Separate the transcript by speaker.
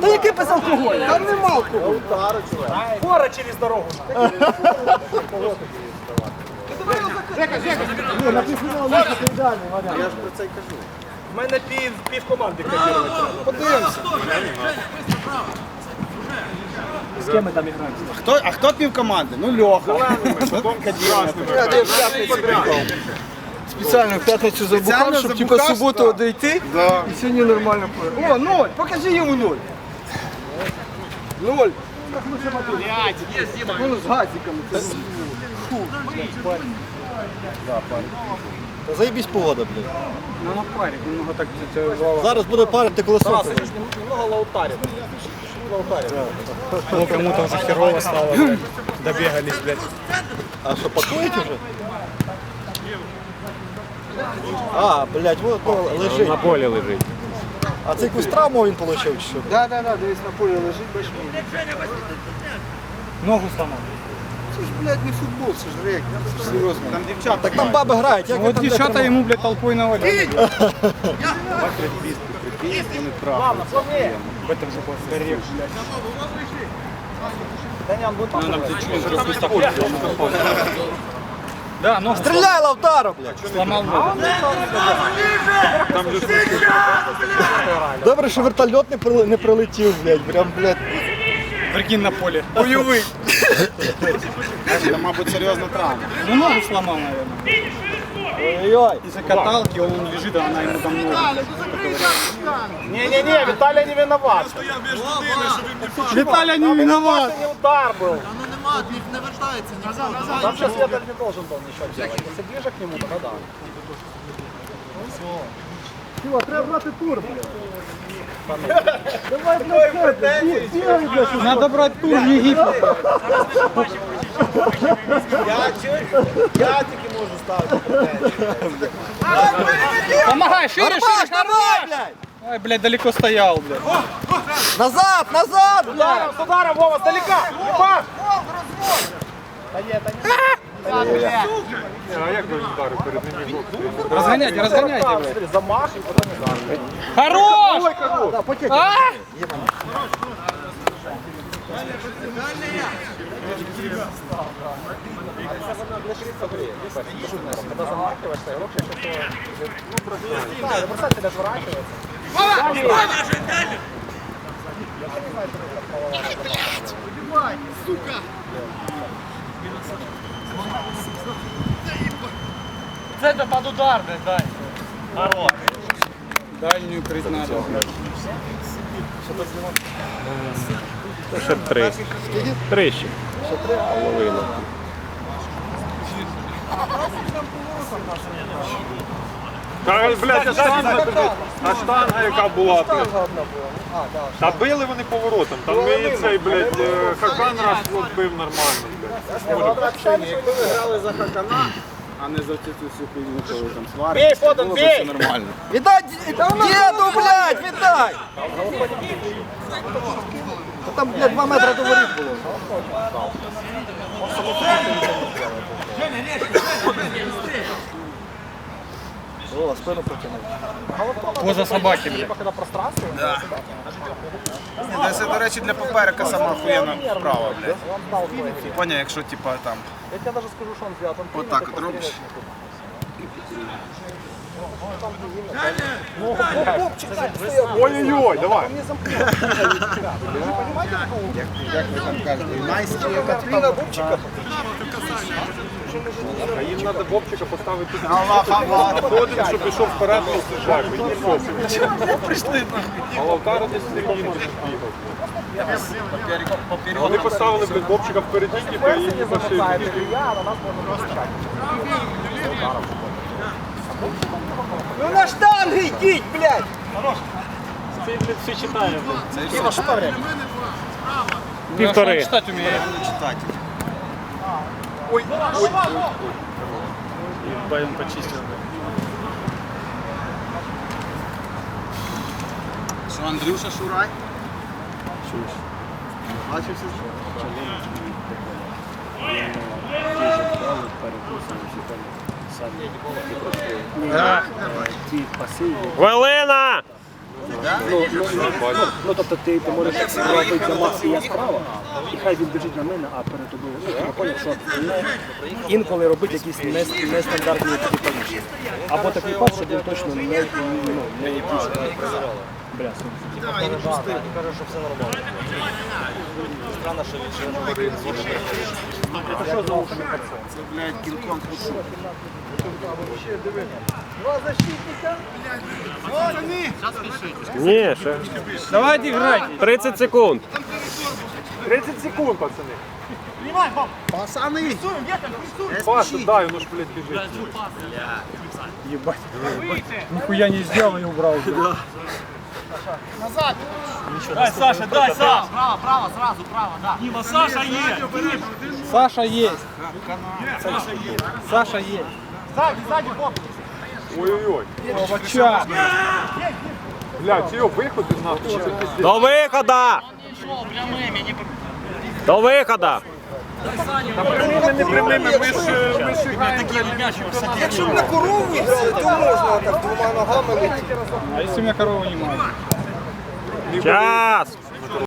Speaker 1: Та який без алкоголю? Там нема алкоголю.
Speaker 2: Гора через дорогу.
Speaker 1: Ні, на півфінал Миша, ти ідеальний, Ваня.
Speaker 3: Я ж про це й кажу.
Speaker 2: У мене пів, пів команди копірувати.
Speaker 1: Подивимося. З ким ми там граємо?
Speaker 3: Хто, а хто пів команди? Ну Льоха.
Speaker 1: Я де в п'ятницю приїхав. Спеціально в п'ятницю забухав,
Speaker 3: Спеціально
Speaker 1: щоб типу
Speaker 3: забухав,
Speaker 1: суботу
Speaker 3: що?
Speaker 1: дойти
Speaker 3: Да.
Speaker 1: і сьогодні нормально поїхав. О, ноль! Покажи йому ноль. Ноль. Так воно з газиками. Це Фу.
Speaker 4: Та заєбісь погода, блядь.
Speaker 1: Ну на парі, немного так це
Speaker 4: Зараз буде парити, коли сонце. вийде.
Speaker 2: Немного лаутарів.
Speaker 5: Ну, кому-то уже херово стало, блядь. Добегались, блядь.
Speaker 4: А що, пакують уже? А, блядь, вот ну, лежить.
Speaker 5: На полі лежить.
Speaker 4: А це якусь травму він отримав чи що?
Speaker 1: Да, да, да, дивись на полі лежить, бачиш.
Speaker 5: Ногу сломав.
Speaker 1: Це ж, блядь, не футбол, це ж регбі. Серйозно.
Speaker 3: Там дівчата.
Speaker 4: Так там баби грають, як
Speaker 5: Вот
Speaker 4: він там
Speaker 5: дівчата
Speaker 4: блядь,
Speaker 5: йому, блядь, толпой наваляли.
Speaker 2: Ладно, славні.
Speaker 5: В этом же после рек, блядь.
Speaker 2: Данян, будь
Speaker 5: Ну, Да, ногу
Speaker 4: Стріляй, Лавтаро, блядь!
Speaker 5: сломал ногу.
Speaker 4: Добре, що вертольот не, прили- не прилетів, блядь, прям, блядь.
Speaker 5: Прикинь на поле.
Speaker 4: Бойовий.
Speaker 3: Це, мабуть, серйозна травма.
Speaker 5: Ну, ногу сломал, наверное.
Speaker 4: Ой-ой.
Speaker 5: Из-за каталки он лежит, а она ему там ногу.
Speaker 2: Не-не-не, Виталий не виноват.
Speaker 5: Виталя не виноват.
Speaker 2: Это не удар был. Там сейчас я даже не должен был ничего делать. Если ближе к нему, то да.
Speaker 1: Чува, треба брати тур, блядь. Давай, блядь, це, бігай, блядь.
Speaker 5: Надо брать тур, не гипно.
Speaker 2: Я чуть, я таки можу ставити.
Speaker 5: Помогай, шире, шире, хорош.
Speaker 4: блядь!
Speaker 5: Ай, блядь, далеко стоял, блядь.
Speaker 4: Назад, назад, блядь!
Speaker 2: Ударом, с ударом, Вова, сдалека! Ебаш! Да нет, да нет.
Speaker 5: Разгоняйте, разгоняйте, блядь.
Speaker 2: Смотри, замах и потом удар.
Speaker 5: Хорош! А?
Speaker 2: Когда замахиваешься, игрок всего... Ну, да, бросатель отворачивается.
Speaker 5: Это под удар, блядь, дай. Хорош. Дальнюю крыть надо.
Speaker 6: Ще три. Три ще. Половина. Та, блядь, а штанга, а штанга яка була, блядь. Та били вони поворотом, там і цей, блядь, е, Хакан раз бив нормально, блядь.
Speaker 3: Якби ви грали за Хакана, а не за цю всю хуйню, коли там
Speaker 2: Бей,
Speaker 3: свариться,
Speaker 2: Фотон,
Speaker 3: було
Speaker 2: бей!
Speaker 3: все нормально.
Speaker 4: Віддай діду, блядь, віддай! Та там, блядь, два метри до воріт було. О, спину потягнув.
Speaker 5: Поза собаки, блядь.
Speaker 2: Когда пространство,
Speaker 3: Ні, Це, до речі, для поперека сама охуєнна вправа, блядь.
Speaker 2: он дал.
Speaker 3: Поняв, якщо типа там
Speaker 2: Я тебе даже скажу, что он сделал. Он
Speaker 3: Вот так вот робишь.
Speaker 6: Ой-ой-ой, давай.
Speaker 3: майські
Speaker 2: Катрина Бубчика.
Speaker 6: А їм треба Бобчика поставити
Speaker 3: Аллах, Аллах.
Speaker 6: Щоб пішов вперед, і стріляв. Мені пофіг. А Лавтара десь не бігав. Вони поставили блядь, Бобчика впереді, типу, і
Speaker 2: не кричать.
Speaker 1: Ну на штанги йдіть, блядь!
Speaker 6: Це, блядь, всі читають.
Speaker 2: Дима, что по времени?
Speaker 6: Півтори.
Speaker 5: Умеет.
Speaker 3: читати.
Speaker 5: Ебать, он почистил.
Speaker 3: Що, Андрюша Шурай? Бачився?
Speaker 6: Хвилина!
Speaker 7: Ну, ну, ну, ну, тобто ти, ти можеш робити за Макс і я справа, і хай він біжить на мене, а перед тобою. Ну, поняв, що не, інколи робити якісь не- нестандартні такі позиції. Або такий пас, щоб він точно не, ну, не якийсь. Бля,
Speaker 1: екрана, що
Speaker 6: відчинено.
Speaker 2: А що за уши?
Speaker 3: Це, блядь, кінг-конг ушу.
Speaker 2: Два защитника.
Speaker 6: Ні, ще.
Speaker 5: Давайте грати.
Speaker 6: 30 секунд. 30 секунд, пацаны.
Speaker 1: Пацаны!
Speaker 6: Рисуем, я там рисую! Паша, дай, он уж, блядь, бежит. Ебать.
Speaker 5: Нихуя не сделал и убрал. Дай, Саша, дай, Саша. Право, право, сразу, право, да. Дима, Саша есть. Саша есть. Саша есть.
Speaker 6: Ой-ой-ой.
Speaker 5: Овача.
Speaker 6: Блядь, його виходи нахуй.
Speaker 8: До вихода! До вихода!
Speaker 6: Та прямими, не прямими, ми ж, ми ж граємо, блядь,
Speaker 1: Якщо б на корову то можна так двома ногами летіти.
Speaker 5: А если у меня корова не мать?
Speaker 8: Час!